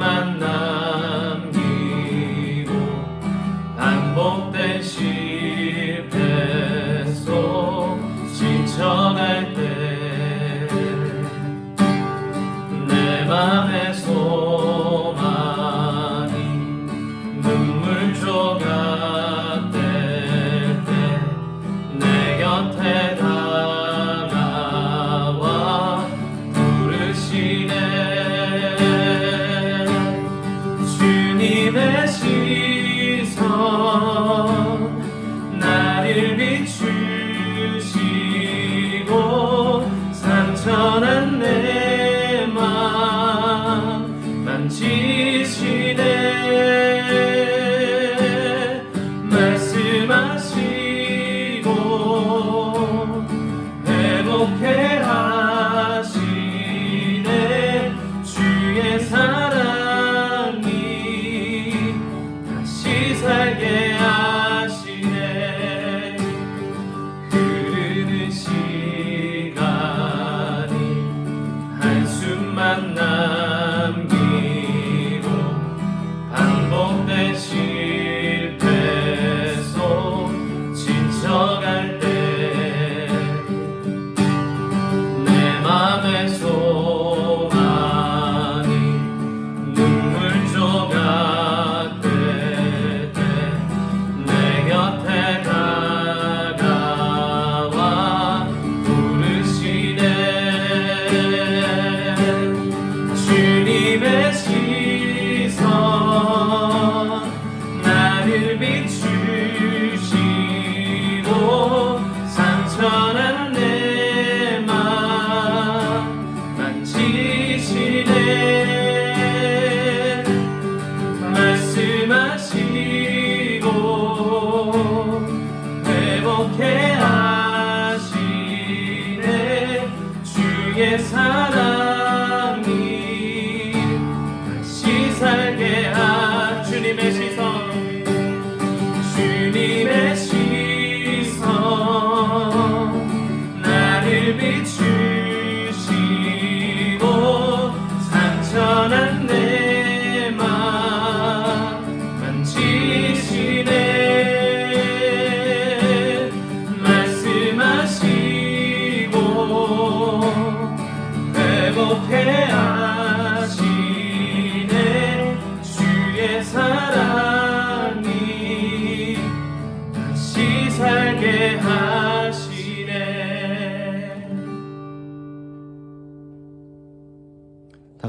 한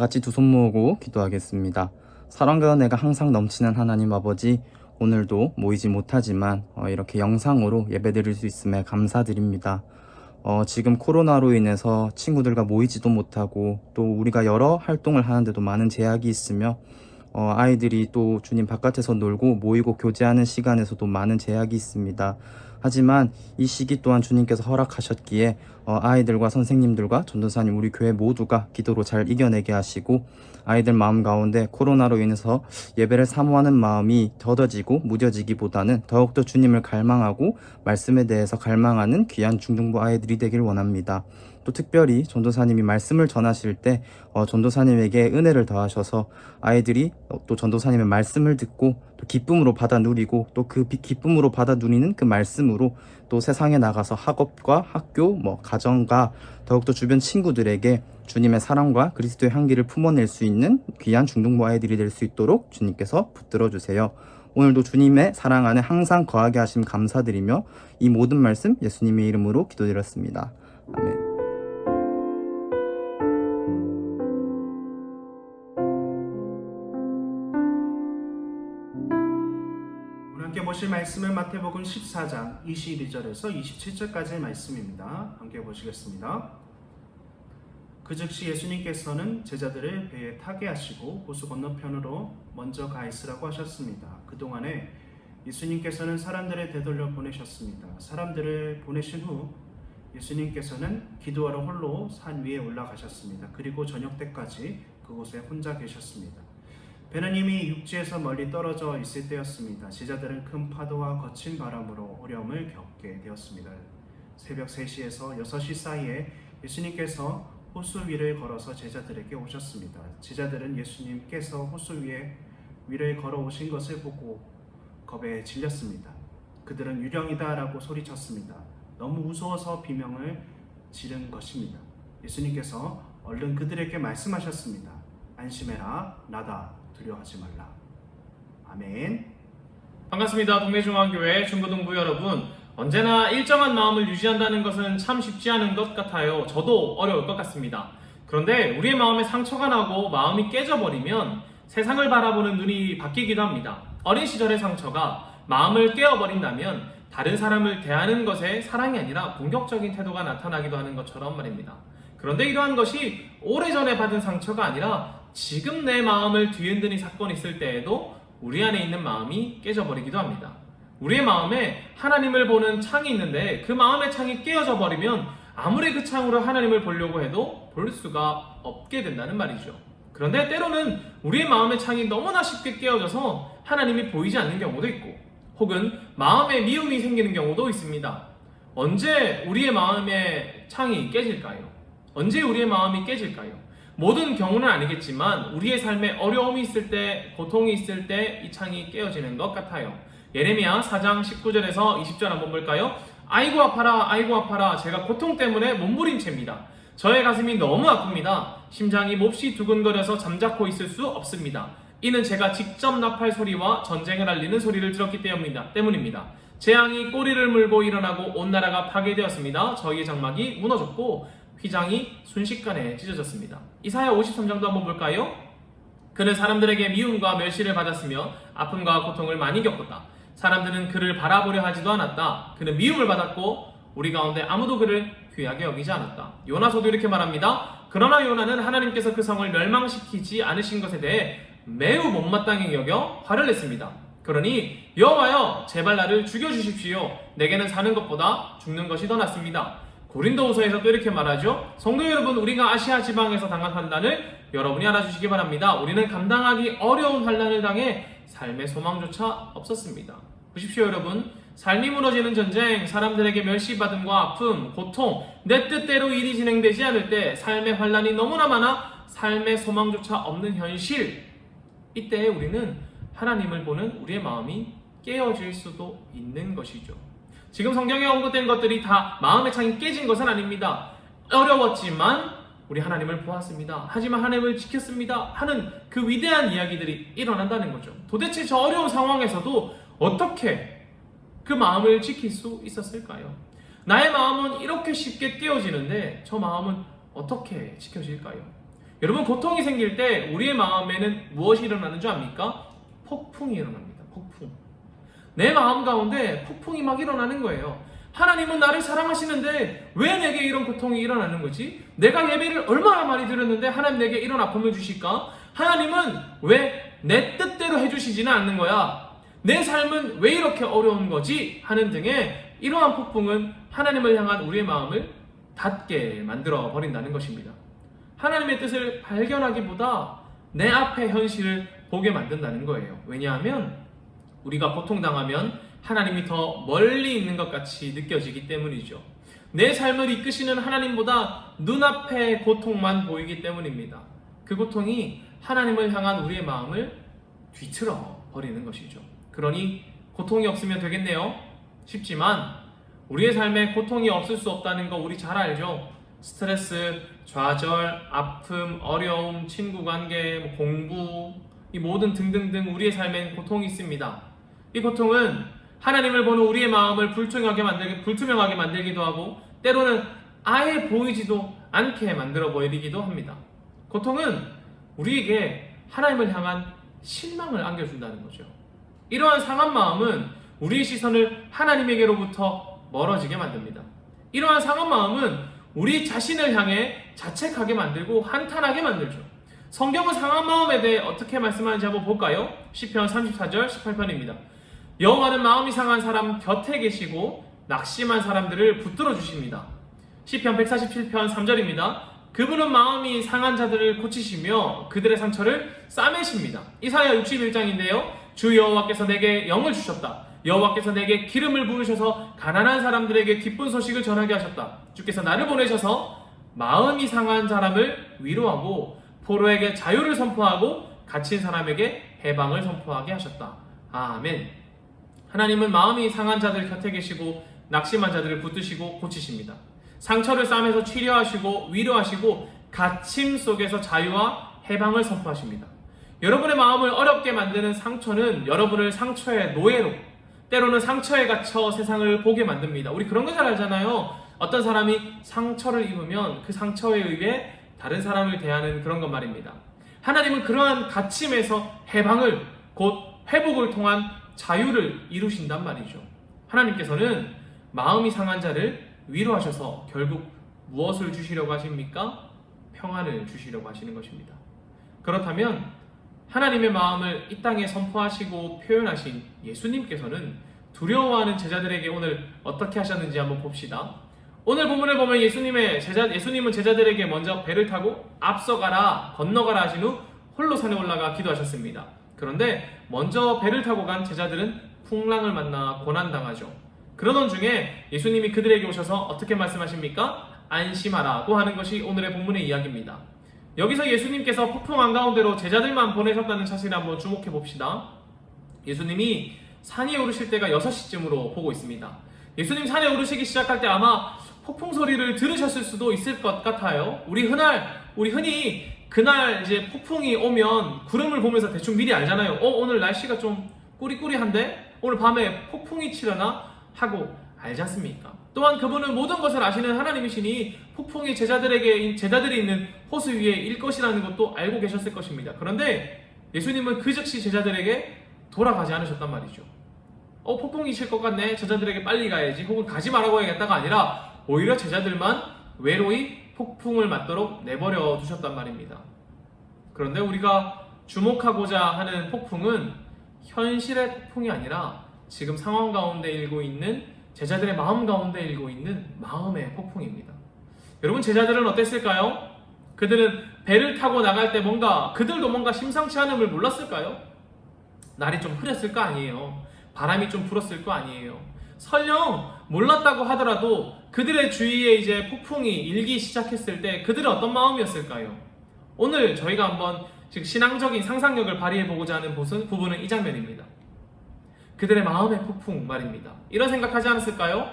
같이 두 손 모으고 기도하겠습니다. 사랑과 은혜가 항상 넘치는 하나님 아버지, 오늘도 모이지 못하지만 어, 이렇게 영상으로 예배드릴 수 있음에 감사드립니다. 어, 지금 코로나로 인해서 친구들과 모이지도 못하고 또 우리가 여러 활동을 하는데도 많은 제약이 있으며 어, 아이들이 또 주님 바깥에서 놀고 모이고 교제하는 시간에서도 많은 제약이 있습니다. 하지만 이 시기 또한 주님께서 허락하셨기에 어, 아이들과 선생님들과 전도사님 우리 교회 모두가 기도로 잘 이겨내게 하시고 아이들 마음 가운데 코로나로 인해서 예배를 사모하는 마음이 더뎌지고 무뎌지기보다는 더욱더 주님을 갈망하고 말씀에 대해서 갈망하는 귀한 중등부 아이들이 되길 원합니다. 또 특별히 전도사님이 말씀을 전하실 때 어, 전도사님에게 은혜를 더하셔서 아이들이 어, 또 전도사님의 말씀을 듣고 또 기쁨으로 받아 누리고 또 그 기쁨으로 받아 누리는 그 말씀으로 또 세상에 나가서 학업과 학교, 뭐 가정과 더욱더 주변 친구들에게 주님의 사랑과 그리스도의 향기를 품어낼 수 있는 귀한 중등부 아이들이 될 수 있도록 주님께서 붙들어 주세요. 오늘도 주님의 사랑 안에 항상 거하게 하심 감사드리며 이 모든 말씀 예수님의 이름으로 기도드렸습니다. 아멘. 말씀은 마태복음 14장 22절에서 27절까지의 말씀입니다. 함께 보시겠습니다. 그 즉시 예수님께서는 제자들을 배에 타게 하시고 호수 건너편으로 먼저 가 있으라고 하셨습니다. 그동안에 예수님께서는 사람들을 되돌려 보내셨습니다. 사람들을 보내신 후 예수님께서는 기도하러 홀로 산 위에 올라가셨습니다. 그리고 저녁 때까지 그곳에 혼자 계셨습니다. 이미 육지에서 멀리 떨어져 있을 때였습니다. 제자들은 큰 파도와 거친 바람으로 어려움을 겪게 되었습니다. 새벽 3시에서 6시 사이에 예수님께서 호수 위를 걸어서 제자들에게 오셨습니다. 제자들은 예수님께서 호수 위에 위를 걸어 오신 것을 보고 겁에 질렸습니다. 그들은 유령이다라고 소리쳤습니다. 너무 무서워서 비명을 지른 것입니다. 예수님께서 얼른 그들에게 말씀하셨습니다. 안심해라, 나다. 두려워하지 말라. 아멘. 반갑습니다. 동래중앙교회 중고등부 여러분. 언제나 일정한 마음을 유지한다는 것은 참 쉽지 않은 것 같아요. 저도 어려울 것 같습니다. 그런데 우리의 마음에 상처가 나고 마음이 깨져버리면 세상을 바라보는 눈이 바뀌기도 합니다. 어린 시절의 상처가 마음을 깨어버린다면 다른 사람을 대하는 것에 사랑이 아니라 공격적인 태도가 나타나기도 하는 것처럼 말입니다. 그런데 이러한 것이 오래전에 받은 상처가 아니라 지금 내 마음을 뒤흔드는 사건이 있을 때에도 우리 안에 있는 마음이 깨져버리기도 합니다. 우리의 마음에 하나님을 보는 창이 있는데 그 마음의 창이 깨어져 버리면 아무리 그 창으로 하나님을 보려고 해도 볼 수가 없게 된다는 말이죠. 그런데 때로는 우리의 마음의 창이 너무나 쉽게 깨어져서 하나님이 보이지 않는 경우도 있고 혹은 마음에 미움이 생기는 경우도 있습니다. 언제 우리의 마음의 창이 깨질까요? 언제 우리의 마음이 깨질까요? 모든 경우는 아니겠지만 우리의 삶에 어려움이 있을 때, 고통이 있을 때 이 창이 깨어지는 것 같아요. 예레미야 4장 19절에서 20절 한번 볼까요? 아이고 아파라 아이고 아파라 제가 고통 때문에 몸부림칩니다. 저의 가슴이 너무 아픕니다. 심장이 몹시 두근거려서 잠자코 있을 수 없습니다. 이는 제가 직접 나팔 소리와 전쟁을 알리는 소리를 들었기 때문입니다. 재앙이 꼬리를 물고 일어나고 온 나라가 파괴되었습니다. 저희의 장막이 무너졌고 휘장이 순식간에 찢어졌습니다. 이사야 53장도 한번 볼까요? 그는 사람들에게 미움과 멸시를 받았으며 아픔과 고통을 많이 겪었다. 사람들은 그를 바라보려 하지도 않았다. 그는 미움을 받았고 우리 가운데 아무도 그를 귀하게 여기지 않았다. 요나서도 이렇게 말합니다. 그러나 요나는 하나님께서 그 성을 멸망시키지 않으신 것에 대해 매우 못마땅히 여겨 화를 냈습니다. 그러니 여호와여 제발 나를 죽여 주십시오. 내게는 사는 것보다 죽는 것이 더 낫습니다. 고린도후서에서 또 이렇게 말하죠. 성도 여러분, 우리가 아시아 지방에서 당한 환난을 여러분이 알아주시기 바랍니다. 우리는 감당하기 어려운 환난을 당해 삶의 소망조차 없었습니다. 보십시오, 여러분. 삶이 무너지는 전쟁, 사람들에게 멸시받음과 아픔, 고통, 내 뜻대로 일이 진행되지 않을 때 삶의 환난이 너무나 많아 삶의 소망조차 없는 현실. 이때 우리는 하나님을 보는 우리의 마음이 깨어질 수도 있는 것이죠. 지금 성경에 언급된 것들이 다 마음의 창이 깨진 것은 아닙니다. 어려웠지만 우리 하나님을 보았습니다. 하지만 하나님을 지켰습니다. 하는 그 위대한 이야기들이 일어난다는 거죠. 도대체 저 어려운 상황에서도 어떻게 그 마음을 지킬 수 있었을까요? 나의 마음은 이렇게 쉽게 깨어지는데 저 마음은 어떻게 지켜질까요? 여러분 고통이 생길 때 우리의 마음에는 무엇이 일어나는 줄 압니까? 폭풍이 일어납니다. 내 마음 가운데 폭풍이 막 일어나는 거예요. 하나님은 나를 사랑하시는데 왜 내게 이런 고통이 일어나는 거지? 내가 예배를 얼마나 많이 드렸는데 하나님 내게 이런 아픔을 주실까? 하나님은 왜 내 뜻대로 해주시지는 않는 거야? 내 삶은 왜 이렇게 어려운 거지? 하는 등의 이러한 폭풍은 하나님을 향한 우리의 마음을 닫게 만들어 버린다는 것입니다. 하나님의 뜻을 발견하기보다 내 앞의 현실을 보게 만든다는 거예요. 왜냐하면 우리가 고통당하면 하나님이 더 멀리 있는 것 같이 느껴지기 때문이죠. 내 삶을 이끄시는 하나님보다 눈앞의 고통만 보이기 때문입니다. 그 고통이 하나님을 향한 우리의 마음을 뒤틀어 버리는 것이죠. 그러니 고통이 없으면 되겠네요. 쉽지만 우리의 삶에 고통이 없을 수 없다는 거 우리 잘 알죠? 스트레스, 좌절, 아픔, 어려움, 친구 관계, 뭐 공부, 이 모든 등등등 우리의 삶엔 고통이 있습니다. 이 고통은 하나님을 보는 우리의 마음을 불투명하게 만들기, 불투명하게 만들기도 하고 때로는 아예 보이지도 않게 만들어 버리기도 합니다. 고통은 우리에게 하나님을 향한 실망을 안겨준다는 거죠. 이러한 상한 마음은 우리의 시선을 하나님에게로부터 멀어지게 만듭니다. 이러한 상한 마음은 우리 자신을 향해 자책하게 만들고 한탄하게 만들죠. 성경은 상한 마음에 대해 어떻게 말씀하는지 한번 볼까요? 시편 34절 18편입니다. 여호와는 마음이 상한 사람 곁에 계시고 낙심한 사람들을 붙들어 주십니다. 시편 147편 3절입니다. 그분은 마음이 상한 자들을 고치시며 그들의 상처를 싸매십니다. 이사야 61장인데요. 주 여호와께서 내게 영을 주셨다. 여호와께서 내게 기름을 부으셔서 가난한 사람들에게 기쁜 소식을 전하게 하셨다. 주께서 나를 보내셔서 마음이 상한 사람을 위로하고 포로에게 자유를 선포하고 갇힌 사람에게 해방을 선포하게 하셨다. 아멘. 하나님은 마음이 상한 자들 곁에 계시고 낙심한 자들을 붙드시고 고치십니다. 상처를 싸매서 치료하시고 위로하시고 갇힘 속에서 자유와 해방을 선포하십니다. 여러분의 마음을 어렵게 만드는 상처는 여러분을 상처의 노예로 때로는 상처에 갇혀 세상을 보게 만듭니다. 우리 그런 거 잘 알잖아요. 어떤 사람이 상처를 입으면 그 상처에 의해 다른 사람을 대하는 그런 것 말입니다. 하나님은 그러한 갇힘에서 해방을 곧 회복을 통한 자유를 이루신단 말이죠. 하나님께서는 마음이 상한 자를 위로하셔서 결국 무엇을 주시려고 하십니까? 평안을 주시려고 하시는 것입니다. 그렇다면 하나님의 마음을 이 땅에 선포하시고 표현하신 예수님께서는 두려워하는 제자들에게 오늘 어떻게 하셨는지 한번 봅시다. 오늘 본문을 보면 예수님의 제자 예수님은 제자들에게 먼저 배를 타고 앞서가라 건너가라 하신 후 홀로 산에 올라가 기도하셨습니다. 그런데 먼저 배를 타고 간 제자들은 풍랑을 만나 고난 당하죠. 그러던 중에 예수님이 그들에게 오셔서 어떻게 말씀하십니까? 안심하라고 하는 것이 오늘의 본문의 이야기입니다. 여기서 예수님께서 폭풍 한가운데로 제자들만 보내셨다는 사실을 한번 주목해 봅시다. 예수님이 산에 오르실 때가 6시쯤으로 보고 있습니다. 예수님 산에 오르시기 시작할 때 아마 폭풍 소리를 들으셨을 수도 있을 것 같아요. 우리 흔할 우리 흔히 그날 이제 폭풍이 오면 구름을 보면서 대충 미리 알잖아요. 어 오늘 날씨가 좀 꾸리꾸리한데 오늘 밤에 폭풍이 치려나 하고 알지 않습니까? 또한 그분은 모든 것을 아시는 하나님이시니 폭풍이 제자들에게 제자들이 있는 호수 위에 일 것이라는 것도 알고 계셨을 것입니다. 그런데 예수님은 그 즉시 제자들에게 돌아가지 않으셨단 말이죠. 어 폭풍이 칠 것 같네 제자들에게 빨리 가야지 혹은 가지 말라고 해야겠다가 아니라 오히려 제자들만 외로이 폭풍을 맞도록 내버려 두셨단 말입니다. 그런데 우리가 주목하고자 하는 폭풍은 현실의 폭풍이 아니라 지금 상황 가운데 일고 있는 제자들의 마음 가운데 일고 있는 마음의 폭풍입니다. 여러분 제자들은 어땠을까요? 그들은 배를 타고 나갈 때 뭔가 그들도 뭔가 심상치 않음을 몰랐을까요? 날이 좀 흐렸을 거 아니에요. 바람이 좀 불었을 거 아니에요. 설령 몰랐다고 하더라도 그들의 주위에 이제 폭풍이 일기 시작했을 때 그들은 어떤 마음이었을까요? 오늘 저희가 한번 즉 신앙적인 상상력을 발휘해 보고자 하는 부분은 이 장면입니다. 그들의 마음의 폭풍 말입니다. 이런 생각하지 않았을까요?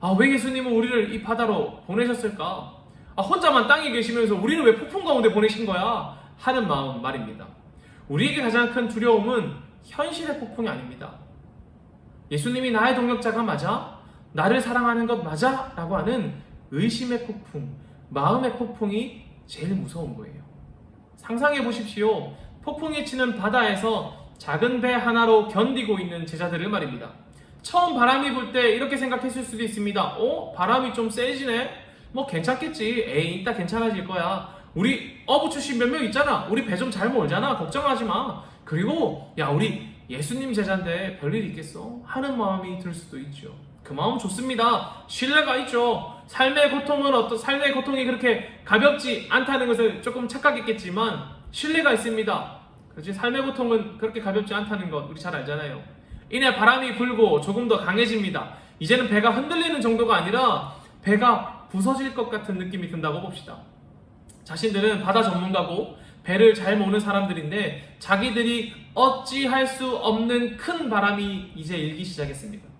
아, 왜 예수님은 우리를 이 바다로 보내셨을까? 아, 혼자만 땅에 계시면서 우리는 왜 폭풍 가운데 보내신 거야? 하는 마음 말입니다. 우리에게 가장 큰 두려움은 현실의 폭풍이 아닙니다. 예수님이 나의 동역자가 맞아? 나를 사랑하는 것 맞아? 라고 하는 의심의 폭풍, 마음의 폭풍이 제일 무서운 거예요. 상상해 보십시오. 폭풍이 치는 바다에서 작은 배 하나로 견디고 있는 제자들을 말입니다. 처음 바람이 불 때 이렇게 생각했을 수도 있습니다. 어? 바람이 좀 세지네? 뭐 괜찮겠지. 에이, 이따 괜찮아질 거야. 우리 어부 출신 몇 명 있잖아. 우리 배 좀 잘 몰잖아. 걱정하지 마. 그리고 야, 우리 예수님 제자인데 별일 있겠어? 하는 마음이 들 수도 있죠. 그 마음 좋습니다. 신뢰가 있죠. 삶의 고통은 어떤 삶의 고통이 그렇게 가볍지 않다는 것을 조금 착각했겠지만 신뢰가 있습니다. 그렇지 삶의 고통은 그렇게 가볍지 않다는 것 우리 잘 알잖아요. 이내 바람이 불고 조금 더 강해집니다. 이제는 배가 흔들리는 정도가 아니라 배가 부서질 것 같은 느낌이 든다고 봅시다. 자신들은 바다 전문가고 배를 잘 모는 사람들인데 자기들이 어찌할 수 없는 큰 바람이 이제 일기 시작했습니다.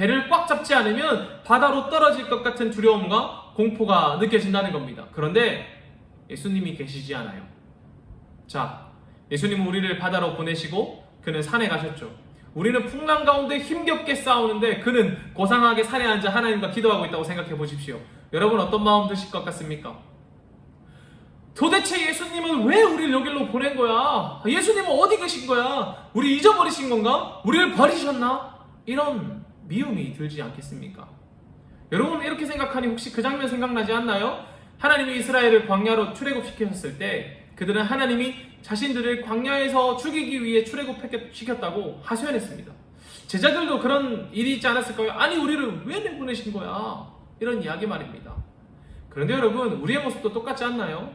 배를 꽉 잡지 않으면 바다로 떨어질 것 같은 두려움과 공포가 느껴진다는 겁니다. 그런데 예수님이 계시지 않아요. 자, 예수님은 우리를 바다로 보내시고 그는 산에 가셨죠. 우리는 풍랑 가운데 힘겹게 싸우는데 그는 고상하게 산에 앉아 하나님과 기도하고 있다고 생각해 보십시오. 여러분 어떤 마음 드실 것 같습니까? 도대체 예수님은 왜 우리를 여기로 보낸 거야? 예수님은 어디 계신 거야? 우리 잊어버리신 건가? 우리를 버리셨나? 이런 미움이 들지 않겠습니까? 여러분 이렇게 생각하니 혹시 그 장면 생각나지 않나요? 하나님이 이스라엘을 광야로 출애굽시켰을 때 그들은 하나님이 자신들을 광야에서 죽이기 위해 출애굽시켰다고 하소연했습니다. 제자들도 그런 일이 있지 않았을까요? 아니 우리를 왜 내보내신 거야? 이런 이야기 말입니다. 그런데 여러분 우리의 모습도 똑같지 않나요?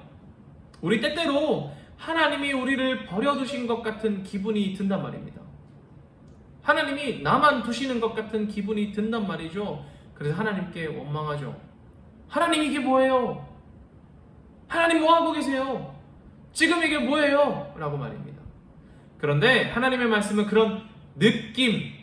우리 때때로 하나님이 우리를 버려두신 것 같은 기분이 든단 말입니다. 하나님이 나만 두시는 것 같은 기분이 든단 말이죠. 그래서 하나님께 원망하죠. 하나님 이게 뭐예요? 하나님 뭐 하고 계세요? 지금 이게 뭐예요? 라고 말입니다. 그런데 하나님의 말씀은 그런 느낌,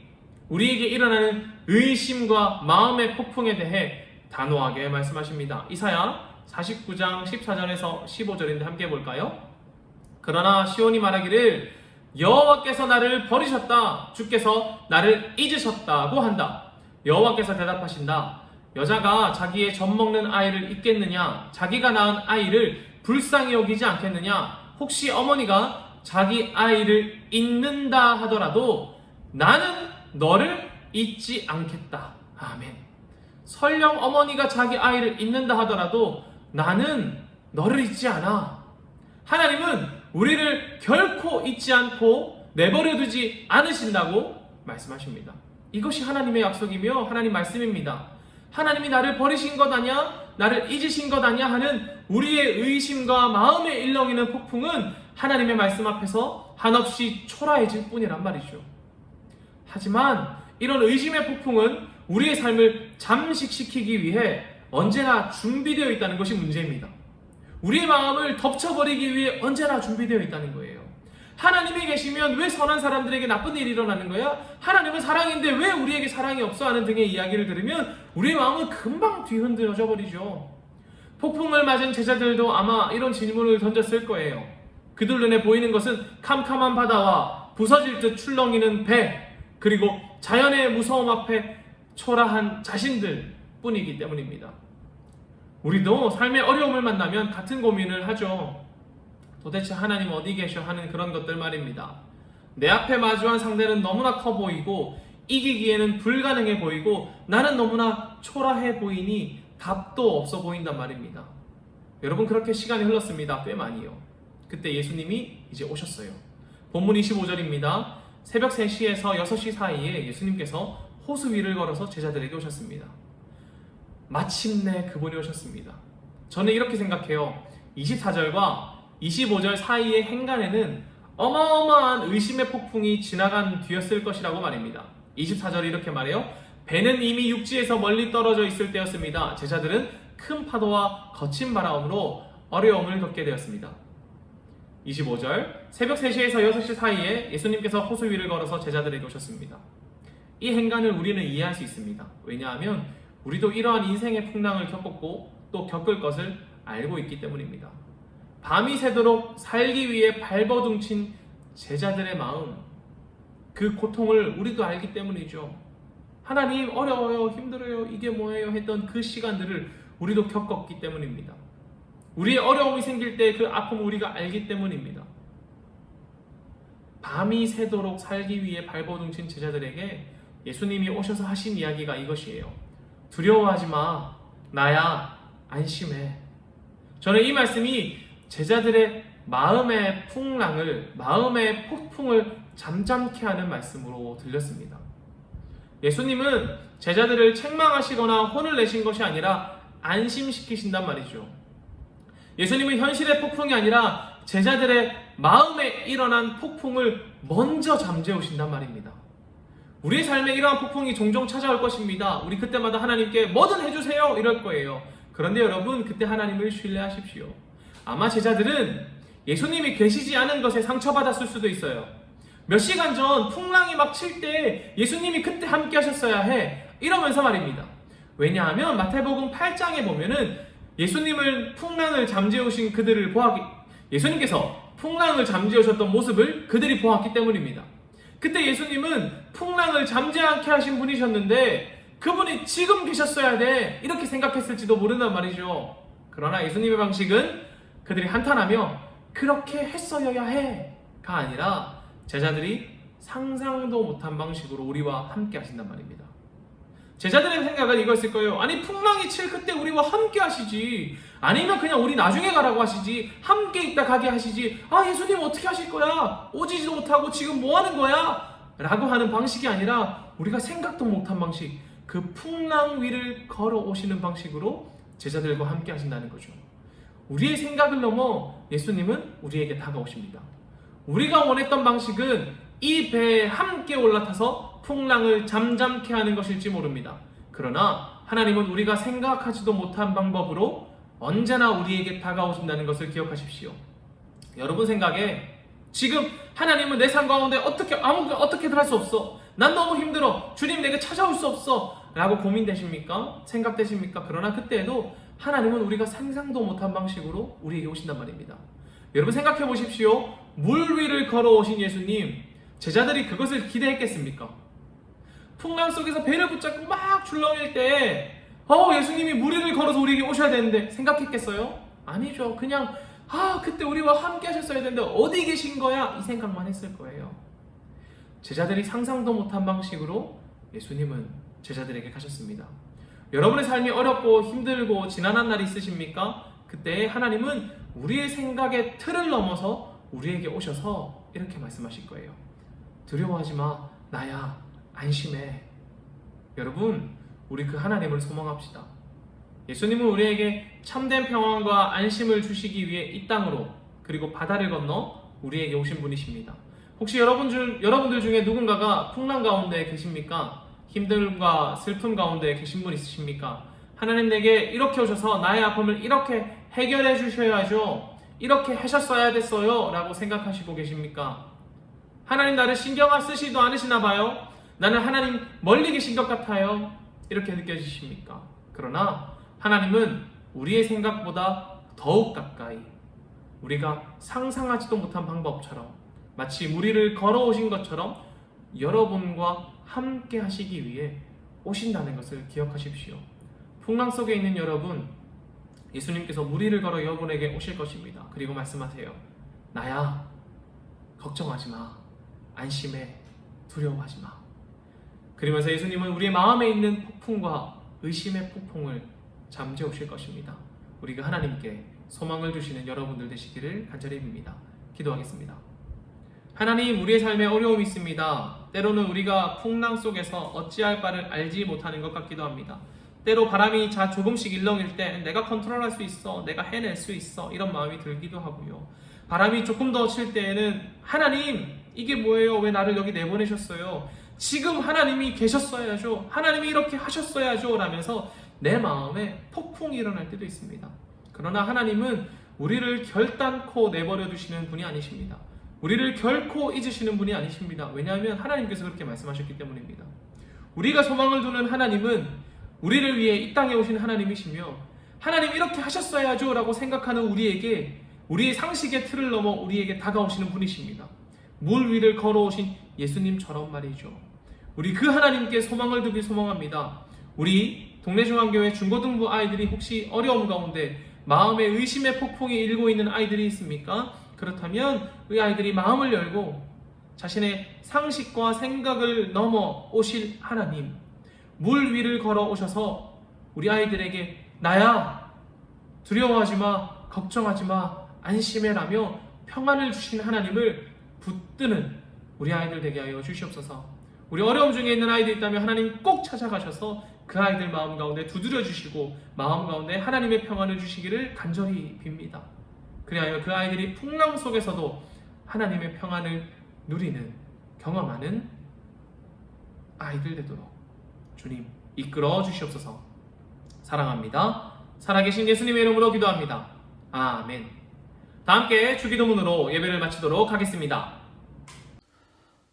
우리에게 일어나는 의심과 마음의 폭풍에 대해 단호하게 말씀하십니다. 이사야 49장 14절에서 15절인데 함께 볼까요? 그러나 시온이 말하기를 여호와께서 나를 버리셨다. 주께서 나를 잊으셨다고 한다. 여호와께서 대답하신다. 여자가 자기의 젖 먹는 아이를 잊겠느냐? 자기가 낳은 아이를 불쌍히 여기지 않겠느냐? 혹시 어머니가 자기 아이를 잊는다 하더라도 나는 너를 잊지 않겠다. 아멘. 설령 어머니가 자기 아이를 잊는다 하더라도 나는 너를 잊지 않아. 하나님은 우리를 결코 잊지 않고 내버려 두지 않으신다고 말씀하십니다. 이것이 하나님의 약속이며 하나님 말씀입니다. 하나님이 나를 버리신 것 아니야? 나를 잊으신 것 아니야? 하는 우리의 의심과 마음에 일렁이는 폭풍은 하나님의 말씀 앞에서 한없이 초라해질 뿐이란 말이죠. 하지만 이런 의심의 폭풍은 우리의 삶을 잠식시키기 위해 언제나 준비되어 있다는 것이 문제입니다. 우리의 마음을 덮쳐버리기 위해 언제나 준비되어 있다는 거예요. 하나님이 계시면 왜 선한 사람들에게 나쁜 일이 일어나는 거야? 하나님은 사랑인데 왜 우리에게 사랑이 없어? 하는 등의 이야기를 들으면 우리의 마음은 금방 뒤흔들어져 버리죠. 폭풍을 맞은 제자들도 아마 이런 질문을 던졌을 거예요. 그들 눈에 보이는 것은 캄캄한 바다와 부서질 듯 출렁이는 배, 그리고 자연의 무서움 앞에 초라한 자신들 뿐이기 때문입니다. 우리도 삶의 어려움을 만나면 같은 고민을 하죠. 도대체 하나님 어디 계셔 하는 그런 것들 말입니다. 내 앞에 마주한 상대는 너무나 커 보이고 이기기에는 불가능해 보이고 나는 너무나 초라해 보이니 답도 없어 보인단 말입니다. 여러분 그렇게 시간이 흘렀습니다. 꽤 많이요. 그때 예수님이 이제 오셨어요. 본문 25절입니다. 새벽 3시에서 6시 사이에 예수님께서 호수 위를 걸어서 제자들에게 오셨습니다. 마침내 그분이 오셨습니다. 저는 이렇게 생각해요. 24절과 25절 사이의 행간에는 어마어마한 의심의 폭풍이 지나간 뒤였을 것이라고 말입니다. 24절이 이렇게 말해요. 배는 이미 육지에서 멀리 떨어져 있을 때였습니다. 제자들은 큰 파도와 거친 바람으로 어려움을 겪게 되었습니다. 25절 새벽 3시에서 6시 사이에 예수님께서 호수 위를 걸어서 제자들에게 오셨습니다. 이 행간을 우리는 이해할 수 있습니다. 왜냐하면 우리도 이러한 인생의 풍랑을 겪었고 또 겪을 것을 알고 있기 때문입니다. 밤이 새도록 살기 위해 발버둥친 제자들의 마음, 그 고통을 우리도 알기 때문이죠. 하나님 어려워요, 힘들어요, 이게 뭐예요 했던 그 시간들을 우리도 겪었기 때문입니다. 우리의 어려움이 생길 때 그 아픔을 우리가 알기 때문입니다. 밤이 새도록 살기 위해 발버둥친 제자들에게 예수님이 오셔서 하신 이야기가 이것이에요. 두려워하지 마. 나야. 안심해. 저는 이 말씀이 제자들의 마음의 풍랑을, 마음의 폭풍을 잠잠케 하는 말씀으로 들렸습니다. 예수님은 제자들을 책망하시거나 혼을 내신 것이 아니라 안심시키신단 말이죠. 예수님은 현실의 폭풍이 아니라 제자들의 마음에 일어난 폭풍을 먼저 잠재우신단 말입니다. 우리의 삶에 이러한 폭풍이 종종 찾아올 것입니다. 우리 그때마다 하나님께 뭐든 해주세요 이럴 거예요. 그런데 여러분 그때 하나님을 신뢰하십시오. 아마 제자들은 예수님이 계시지 않은 것에 상처받았을 수도 있어요. 몇 시간 전 풍랑이 막 칠 때 예수님이 그때 함께 하셨어야 해. 이러면서 말입니다. 왜냐하면 마태복음 8장에 보면은 예수님을 풍랑을 잠재우신 그들을 보았기 예수님께서 풍랑을 잠재우셨던 모습을 그들이 보았기 때문입니다. 그때 예수님은 풍랑을 잠재 않게 하신 분이셨는데 그분이 지금 계셨어야 돼 이렇게 생각했을지도 모른단 말이죠. 그러나 예수님의 방식은 그들이 한탄하며 그렇게 했어야 해가 아니라 제자들이 상상도 못한 방식으로 우리와 함께 하신단 말입니다. 제자들의 생각은 이거였을 거예요. 아니 풍랑이 칠 그때 우리와 함께 하시지. 아니면 그냥 우리 나중에 가라고 하시지. 함께 있다 가게 하시지. 아 예수님 어떻게 하실 거야? 오지도 못하고 지금 뭐 하는 거야? 라고 하는 방식이 아니라 우리가 생각도 못한 방식. 그 풍랑 위를 걸어 오시는 방식으로 제자들과 함께 하신다는 거죠. 우리의 생각을 넘어 예수님은 우리에게 다가오십니다. 우리가 원했던 방식은 이 배에 함께 올라타서 풍랑을 잠잠케 하는 것일지 모릅니다. 그러나 하나님은 우리가 생각하지도 못한 방법으로 언제나 우리에게 다가오신다는 것을 기억하십시오. 여러분 생각에 지금 하나님은 내 삶 가운데 어떻게 아무 어떻게든 할수 없어. 난 너무 힘들어. 주님 내게 찾아올 수 없어. 라고 고민되십니까? 생각되십니까? 그러나 그때에도 하나님은 우리가 상상도 못한 방식으로 우리에게 오신단 말입니다. 여러분 생각해 보십시오. 물 위를 걸어오신 예수님, 제자들이 그것을 기대했겠습니까? 풍랑 속에서 배를 붙잡고 막 출렁일 때, 어, 예수님이 물 위를 걸어서 우리에게 오셔야 되는데 생각했겠어요? 아니죠. 그냥, 아, 그때 우리와 함께 하셨어야 되는데 어디 계신 거야? 이 생각만 했을 거예요. 제자들이 상상도 못한 방식으로 예수님은 제자들에게 가셨습니다. 여러분의 삶이 어렵고 힘들고 지난한 날이 있으십니까? 그때 하나님은 우리의 생각의 틀을 넘어서 우리에게 오셔서 이렇게 말씀하실 거예요. 두려워하지 마. 나야. 안심해. 여러분, 우리 그 하나님을 소망합시다. 예수님은 우리에게 참된 평안과 안심을 주시기 위해 이 땅으로 그리고 바다를 건너 우리에게 오신 분이십니다. 혹시 여러분 중, 여러분들 중에 누군가가 풍랑 가운데 계십니까? 힘듦과 슬픔 가운데 계신 분 있으십니까? 하나님 내게 이렇게 오셔서 나의 아픔을 이렇게 해결해 주셔야죠. 이렇게 하셨어야 됐어요. 라고 생각하시고 계십니까? 하나님 나를 신경 쓰시도 않으시나 봐요. 나는 하나님 멀리 계신 것 같아요. 이렇게 느껴지십니까? 그러나 하나님은 우리의 생각보다 더욱 가까이 우리가 상상하지도 못한 방법처럼 마치 무리를 걸어오신 것처럼 여러분과 함께 하시기 위해 오신다는 것을 기억하십시오. 풍랑 속에 있는 여러분, 예수님께서 무리를 걸어 여러분에게 오실 것입니다. 그리고 말씀하세요. 나야, 걱정하지 마. 안심해. 두려워하지 마. 그러면서 예수님은 우리의 마음에 있는 폭풍과 의심의 폭풍을 잠재우실 것입니다. 우리가 하나님께 소망을 주시는 여러분들 되시기를 간절히 빕니다. 기도하겠습니다. 하나님, 우리의 삶에 어려움이 있습니다. 때로는 우리가 풍랑 속에서 어찌할 바를 알지 못하는 것 같기도 합니다. 때로 바람이 자 조금씩 일렁일 때 내가 컨트롤할 수 있어, 내가 해낼 수 있어 이런 마음이 들기도 하고요. 바람이 조금 더 칠 때에는 하나님 이게 뭐예요? 왜 나를 여기 내보내셨어요? 지금 하나님이 계셨어야죠. 하나님이 이렇게 하셨어야죠. 라면서 내 마음에 폭풍이 일어날 때도 있습니다. 그러나 하나님은 우리를 결단코 내버려 두시는 분이 아니십니다. 우리를 결코 잊으시는 분이 아니십니다. 왜냐하면 하나님께서 그렇게 말씀하셨기 때문입니다. 우리가 소망을 두는 하나님은 우리를 위해 이 땅에 오신 하나님이시며 하나님 이렇게 하셨어야죠 라고 생각하는 우리에게 우리의 상식의 틀을 넘어 우리에게 다가오시는 분이십니다. 물 위를 걸어오신 예수님처럼 말이죠. 우리 그 하나님께 소망을 두기 소망합니다. 우리 동네 중앙교회 중고등부 아이들이 혹시 어려움 가운데 마음의 의심의 폭풍이 일고 있는 아이들이 있습니까? 그렇다면 그 아이들이 마음을 열고 자신의 상식과 생각을 넘어 오실 하나님, 물 위를 걸어 오셔서 우리 아이들에게 나야 두려워하지 마, 걱정하지 마, 안심해라며 평안을 주신 하나님을 붙드는 우리 아이들 되게 하여 주시옵소서. 우리 어려움 중에 있는 아이들 있다면 하나님 꼭 찾아가셔서 그 아이들 마음 가운데 두드려 주시고 마음 가운데 하나님의 평안을 주시기를 간절히 빕니다. 그리하여 그 아이들이 풍랑 속에서도 하나님의 평안을 누리는 경험하는 아이들 되도록 주님 이끌어 주시옵소서. 사랑합니다. 살아계신 예수님의 이름으로 기도합니다. 아멘. 다 함께 주기도문으로 예배를 마치도록 하겠습니다.